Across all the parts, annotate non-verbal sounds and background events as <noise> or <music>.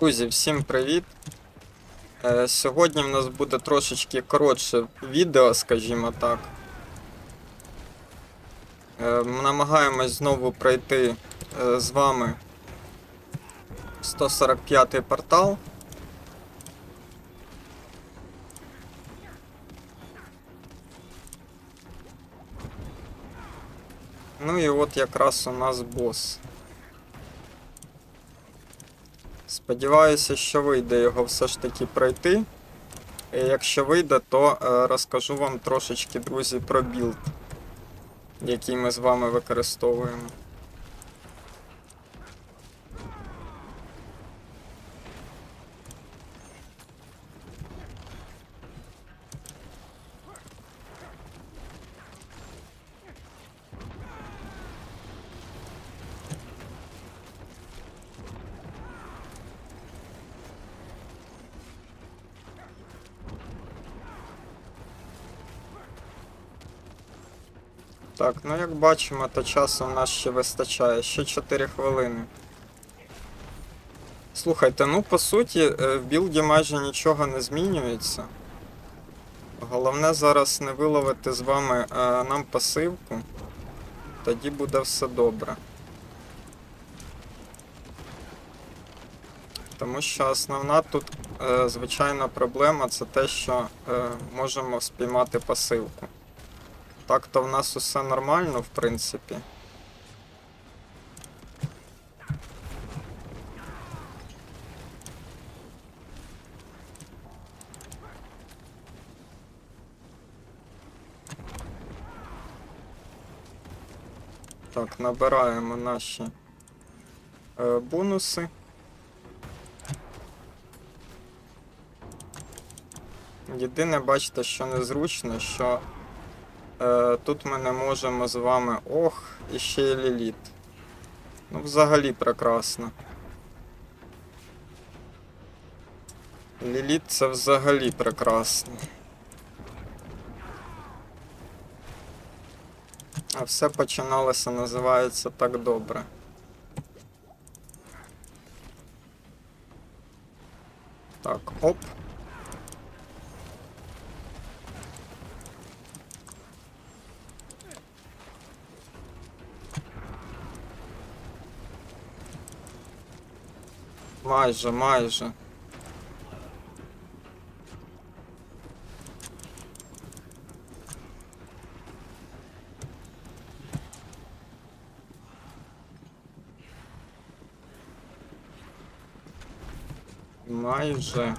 Друзі, всім привіт! Е, Сьогодні в нас буде трошечки коротше відео, скажімо так. Е, Ми намагаємось знову пройти е, з вами 145 портал. Ну і от якраз у нас бос. Сподіваюся, що вийде його все ж таки пройти. І якщо вийде, то е, розкажу вам трошечки, друзі, про білд, який ми з вами використовуємо. Так, ну як бачимо, то часу в нас ще вистачає, ще 4 хвилини. Слухайте, ну по суті, е, в білді майже нічого не змінюється. Головне зараз не виловити з вами е, нам пасивку, тоді буде все добре. Тому що основна тут, е, звичайна проблема це те, що можемо спіймати пасивку. Так то в нас усе нормально, в принципі. Так, набираємо наші е, бонуси. Єдине, бачите, що незручно, що тут ми не можемо з вами. Ох, і ще й ліліт. Ну, взагалі прекрасно. Ліліт це взагалі прекрасно. А все починалося, називається так добре. Так, оп. Майже, майже. Майже.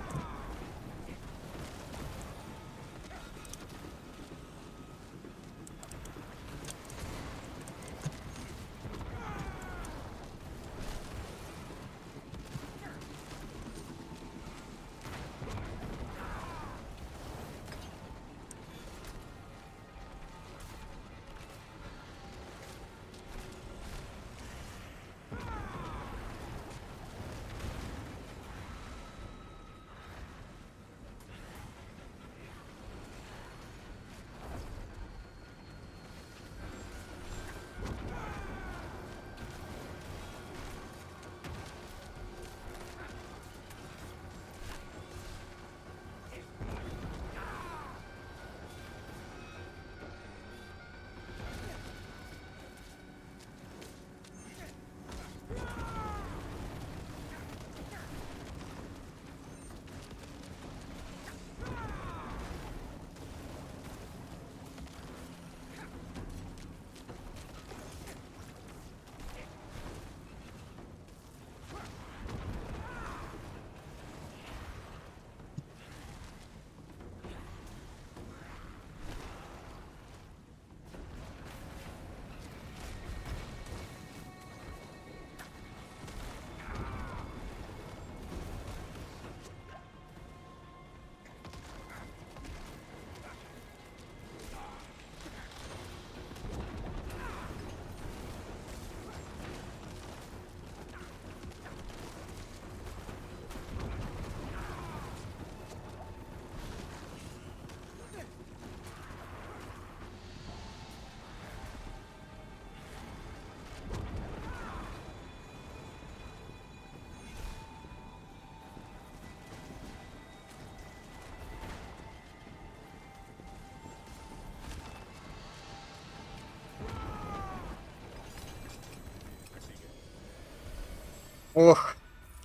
Ох,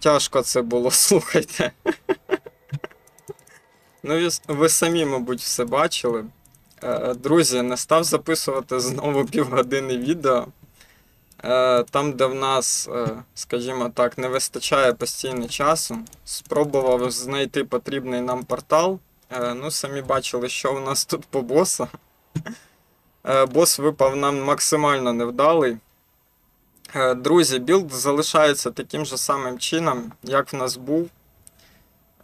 тяжко це було, <laughs> слухайте. Ну, ви, самі, мабуть, все бачили. Е, Друзі, не став записувати <laughs> знову півгодини відео. Е, Там, де в нас, е, скажімо так, не вистачає постійно часу. Спробував знайти потрібний нам портал. Ну, самі бачили, що у нас тут по боса. Бос випав нам максимально невдалий. Е, Друзі, білд залишається таким же самим чином, як в нас був.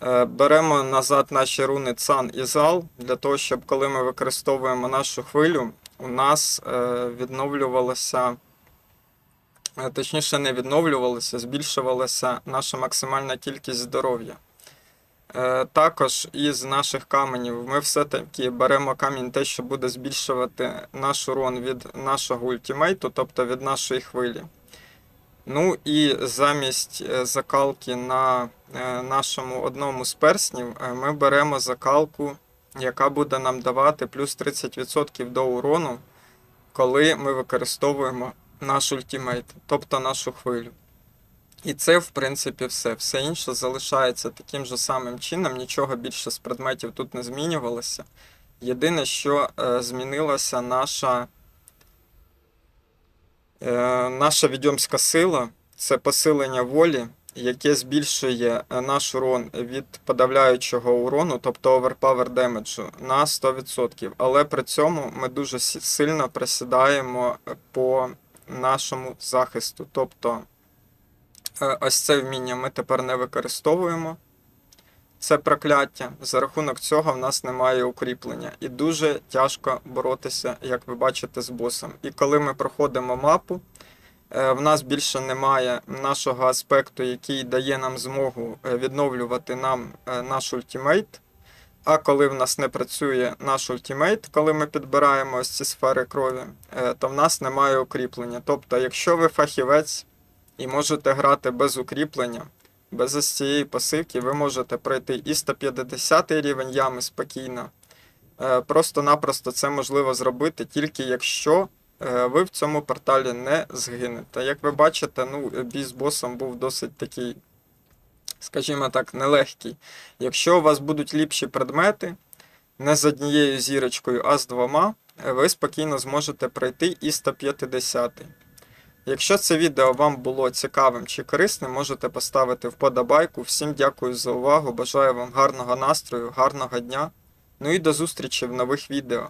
Е, Беремо назад наші руни Цан і Зал, для того, щоб коли ми використовуємо нашу хвилю, у нас е, відновлювалося, точніше, не відновлювалося, збільшувалася наша максимальна кількість здоров'я. Е, Також із наших каменів ми все-таки беремо камінь, те, що буде збільшувати наш урон від нашого ультимейту, тобто від нашої хвилі. Ну і замість е, закалки на е, нашому одному з перснів ми беремо закалку, яка буде нам давати плюс 30% до урону, коли ми використовуємо наш ультимейт, тобто нашу хвилю. І це, в принципі, все. Все інше залишається таким же самим чином, нічого більше з предметів тут не змінювалося. Єдине, що е, змінилася наша Е, Наша відьомська сила це посилення волі, яке збільшує е, наш урон від подавляючого урону, тобто overpower демеджу, на 100%. Але при цьому ми дуже сильно присідаємо по нашому захисту. Тобто е, ось це вміння ми тепер не використовуємо. Це прокляття. За рахунок цього в нас немає укріплення. І дуже тяжко боротися, як ви бачите, з босом. І коли ми проходимо мапу, е, в нас більше немає нашого аспекту, який дає нам змогу е, відновлювати нам е, наш ультимейт. А коли в нас не працює наш ультимейт, коли ми підбираємо ось ці сфери крові, е, то в нас немає укріплення. Тобто, якщо ви фахівець і можете грати без укріплення, без ось цієї пасивки ви можете пройти і 150 рівень ями спокійно. Е, Просто-напросто це можливо зробити тільки якщо е, ви в цьому порталі не згинете. Як ви бачите, ну, бій з босом був досить такий, скажімо так, нелегкий. Якщо у вас будуть ліпші предмети, не з однією зірочкою, а з двома, е, ви спокійно зможете пройти і 150. Якщо це відео вам було цікавим чи корисним, можете поставити вподобайку. Всім дякую за увагу. Бажаю вам гарного настрою, гарного дня. Ну і до зустрічі в нових відео.